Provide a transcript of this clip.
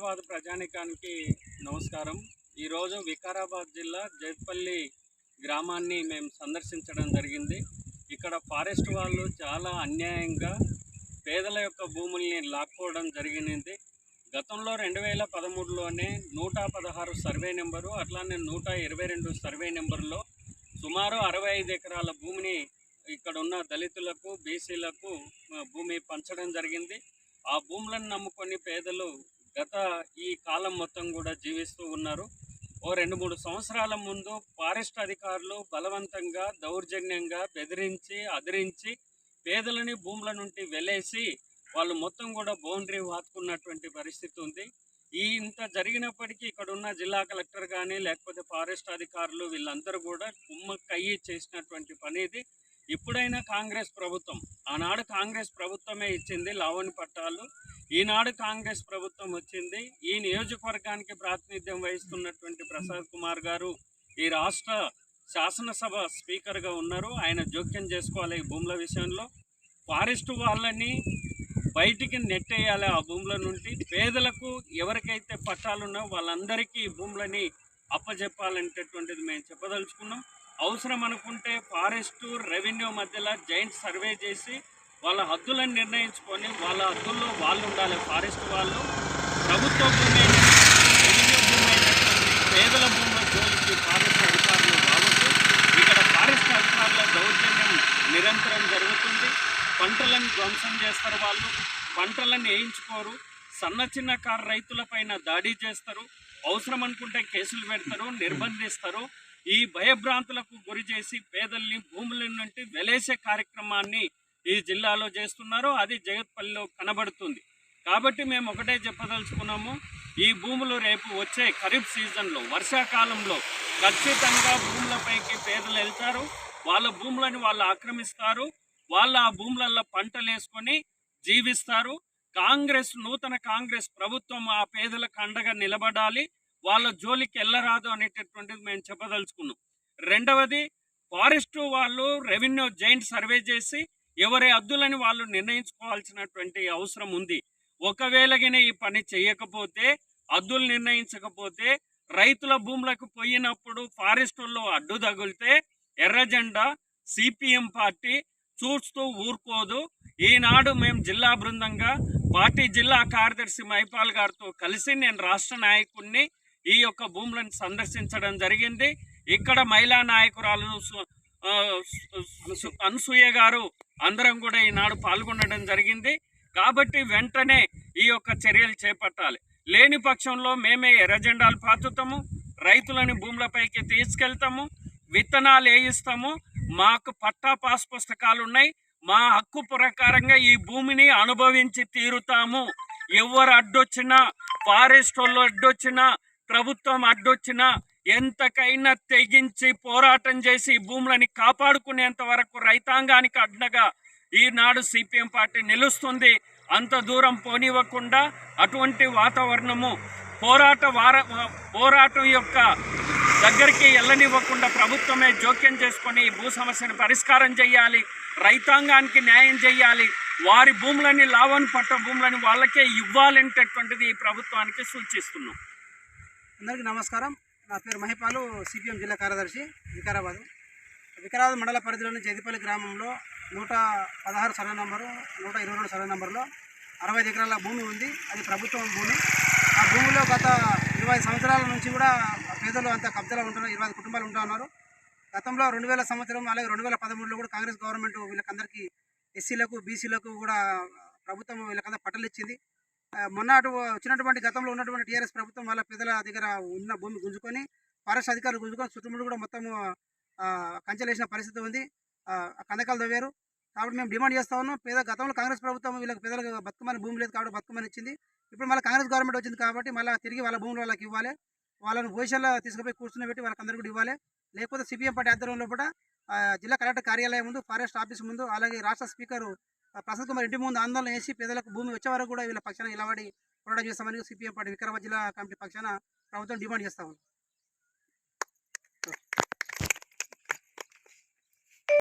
వికారాబాద్ ప్రజానికానికి నమస్కారం. ఈరోజు వికారాబాద్ జిల్లా జైపల్లి గ్రామాన్ని మేము సందర్శించడం జరిగింది. ఇక్కడ ఫారెస్ట్ వాళ్ళు చాలా అన్యాయంగా పేదల యొక్క భూముల్ని లాక్కోవడం జరిగింది. గతంలో రెండు వేల పదమూడులోనే నూట పదహారు సర్వే నెంబరు అట్లానే నూట ఇరవై రెండు సర్వే నెంబర్లో సుమారు అరవై ఐదు ఎకరాల భూమిని ఇక్కడ ఉన్న దళితులకు బీసీలకు భూమి పంచడం జరిగింది. ఆ భూములను నమ్ముకొని పేదలు గత ఈ కాలం మొత్తం కూడా జీవిస్తూ ఉన్నారు. ఓ రెండు మూడు సంవత్సరాల ముందు ఫారెస్ట్ అధికారులు బలవంతంగా దౌర్జన్యంగా బెదిరించి అదిరించి పేదలని భూముల నుండి వెలేసి వాళ్ళు మొత్తం కూడా బౌండరీ వాతుకున్నటువంటి పరిస్థితి ఉంది. ఈ ఇంత జరిగినప్పటికీ ఇక్కడ ఉన్న జిల్లా కలెక్టర్ కానీ లేకపోతే ఫారెస్ట్ అధికారులు వీళ్ళందరూ కూడా కుమ్మక్కయ్యి చేసినటువంటి పని ఇది. ఇప్పుడైనా కాంగ్రెస్ ప్రభుత్వం ఆనాడు కాంగ్రెస్ ప్రభుత్వమే ఇచ్చింది లావణి పట్టాలు. ఈనాడు కాంగ్రెస్ ప్రభుత్వం వచ్చింది. ఈ నియోజకవర్గానికి ప్రాతినిధ్యం వహిస్తున్నటువంటి ప్రసాద్ కుమార్ గారు ఈ రాష్ట్ర శాసనసభ స్పీకర్గా ఉన్నారు. ఆయన జోక్యం చేసుకోవాలి ఈ భూముల విషయంలో. ఫారెస్ట్ వాళ్ళని బయటికి నెట్టేయాలి ఆ భూముల నుండి. పేదలకు ఎవరికైతే పట్టాలున్నా వాళ్ళందరికీ ఈ భూములని అప్పచెప్పాలనేటటువంటిది మేము చెప్పదలుచుకున్నాం. అవసరం అనుకుంటే ఫారెస్ట్ రెవెన్యూ మధ్యలో జాయింట్ సర్వే చేసి వాళ్ళ హద్దులను నిర్ణయించుకొని వాళ్ళ హద్దుల్లో వాళ్ళు ఉండాలి. ఫారెస్ట్ వాళ్ళు ప్రభుత్వ భూమి పేదల భూముల జోలికి ఫారెస్ట్ అధికారులు రావచ్చు ఇక్కడ ఫారెస్ట్ అధికారుల దౌర్జన్యం నిరంతరం జరుగుతుంది. పంటలను ధ్వంసం చేస్తారు వాళ్ళు. పంటలను వేయించుకోరు. సన్న చిన్న కారు రైతులపైన దాడి చేస్తారు. అవసరం అనుకుంటే కేసులు పెడతారు నిర్బంధిస్తారు. ఈ భయభ్రాంతులకు గురి చేసి పేదల్ని భూముల నుండి వెలేసే కార్యక్రమాన్ని ఈ జిల్లాలో చేస్తున్నారు అది జగత్పల్లిలో కనబడుతుంది. కాబట్టి మేము ఒకటే చెప్పదలుచుకున్నాము ఈ భూములు రేపు వచ్చే ఖరీఫ్ సీజన్లో వర్షాకాలంలో ఖచ్చితంగా భూములపైకి పేదలు వెళ్తారు. వాళ్ళ భూములను వాళ్ళు ఆక్రమిస్తారు. వాళ్ళ ఆ భూములలో పంటలు వేసుకొని జీవిస్తారు. కాంగ్రెస్ నూతన కాంగ్రెస్ ప్రభుత్వం ఆ పేదలకు అండగా నిలబడాలి. వాళ్ళ జోలికి వెళ్ళరాదు అనేటటువంటిది మేము చెప్పదలుచుకున్నాం. రెండవది ఫారెస్ట్ వాళ్ళు రెవెన్యూ జాయింట్ సర్వే చేసి ఎవరి హద్దులని వాళ్ళు నిర్ణయించుకోవాల్సినటువంటి అవసరం ఉంది. ఒకవేళగానే ఈ పని చేయకపోతే హద్దులు నిర్ణయించకపోతే రైతుల భూములకు పోయినప్పుడు ఫారెస్టుల్లో అడ్డు తగిలితే ఎర్రజెండా సిపిఎం పార్టీ చూస్తూ ఊరుకోదు. ఈనాడు మేము జిల్లా బృందంగా పార్టీ జిల్లా కార్యదర్శి మైపాల్ గారితో కలిసి నేను రాష్ట్ర నాయకుడిని ఈ యొక్క భూములను సందర్శించడం జరిగింది. ఇక్కడ మహిళా నాయకురాలు అనసూయ గారు అందరం కూడా ఈనాడు పాల్గొనడం జరిగింది. కాబట్టి వెంటనే ఈ యొక్క చర్యలు చేపట్టాలి. లేని పక్షంలో మేమే ఎర్రజెండాలు పాతుతాము. రైతులని భూములపైకి తీసుకెళ్తాము. విత్తనాలు వేయిస్తాము. మాకు పట్టా పాస్ పుస్తకాలు ఉన్నాయి. మా హక్కు ప్రకారంగా ఈ భూమిని అనుభవించి తీరుతాము. ఎవరు అడ్డొచ్చినా ఫారెస్ట్ వాళ్ళు అడ్డొచ్చినా ప్రభుత్వం అడ్డొచ్చినా ఎంతకైనా తెగించి పోరాటం చేసి భూములని కాపాడుకునేంత వరకు రైతాంగానికి అడ్డగా ఈనాడు సిపిఎం పార్టీ నిలుస్తుంది. అంత దూరం పోనివ్వకుండా అటువంటి వాతావరణము పోరాట వార పోరాటం యొక్క దగ్గరికి వెళ్ళనివ్వకుండా ప్రభుత్వమే జోక్యం చేసుకొని ఈ భూ సమస్యను పరిష్కారం చేయాలి రైతాంగానికి న్యాయం చేయాలి వారి భూములని లాభం పట్ట భూములని వాళ్ళకే ఇవ్వాలనేటటువంటిది ఈ ప్రభుత్వానికి సూచిస్తున్నాం. అందరికీ నమస్కారం. నా పేరు మహిపాలు సిపిఎం జిల్లా కార్యదర్శి వికారాబాద్. వికారాబాద్ మండల పరిధిలోని జగిపల్లి గ్రామంలో నూట పదహారు సర్వే నంబరు నూట ఇరవై రెండు సర్వే నంబర్లో అరవై ఐదు ఎకరాల భూమి ఉంది. అది ప్రభుత్వం భూమి. ఆ భూమిలో గత ఇరవై సంవత్సరాల నుంచి కూడా పేదలు అంత కబ్జాలో ఉంటున్నారు ఇరవై కుటుంబాలు ఉంటూ ఉన్నారు. గతంలో రెండు వేల సంవత్సరం అలాగే రెండు వేల పదమూడులో కూడా కాంగ్రెస్ గవర్నమెంట్ వీళ్ళకందరికీ ఎస్సీలకు బీసీలకు కూడా ప్రభుత్వం వీళ్ళకందరూ పట్టలు ఇచ్చింది. మొన్న వచ్చినటువంటి గతంలో ఉన్నటువంటి టీఆర్ఎస్ ప్రభుత్వం వాళ్ళ పేదల దగ్గర ఉన్న భూమి గుంజుకొని ఫారెస్ట్ అధికారులు గుంజుకొని చుట్టుముడు కూడా మొత్తం కంచెలేసిన పరిస్థితి ఉంది. కందకాలు దవ్వారు కాబట్టి మేము డిమాండ్ చేస్తా ఉన్నాం. పేద గతంలో కాంగ్రెస్ ప్రభుత్వం వీళ్ళకి పేదలకు బతుకమని భూమి లేదు కాబట్టి బతుకమని ఇచ్చింది. ఇప్పుడు మళ్ళీ కాంగ్రెస్ గవర్నమెంట్ వచ్చింది కాబట్టి మళ్ళీ తిరిగి వాళ్ళ భూములు వాళ్ళకి ఇవ్వాలి. వాళ్ళని భవిష్యత్తులో తీసుకుపోయి కూర్చుని పెట్టి వాళ్ళకి కూడా ఇవ్వాలి. లేకపోతే సిపిఎం పార్టీ ఆధ్వర్యంలో కూడా జిల్లా కలెక్టర్ కార్యాలయం ముందు ఫారెస్ట్ ఆఫీస్ ముందు అలాగే రాష్ట్ర స్పీకర్ ప్రసాద్ కుమార్ ఇంటి ముందు ఆందోళన చేసి పేదలకు భూమి వచ్చే వరకు కూడా వీళ్ళ పక్షాన నిలబడి పోరాటం చేస్తామని సిపిఎం పార్టీ వికారాబాద్ జిల్లా కమిటీ పక్షాన ప్రభుత్వం డిమాండ్ చేస్తా ఉంది.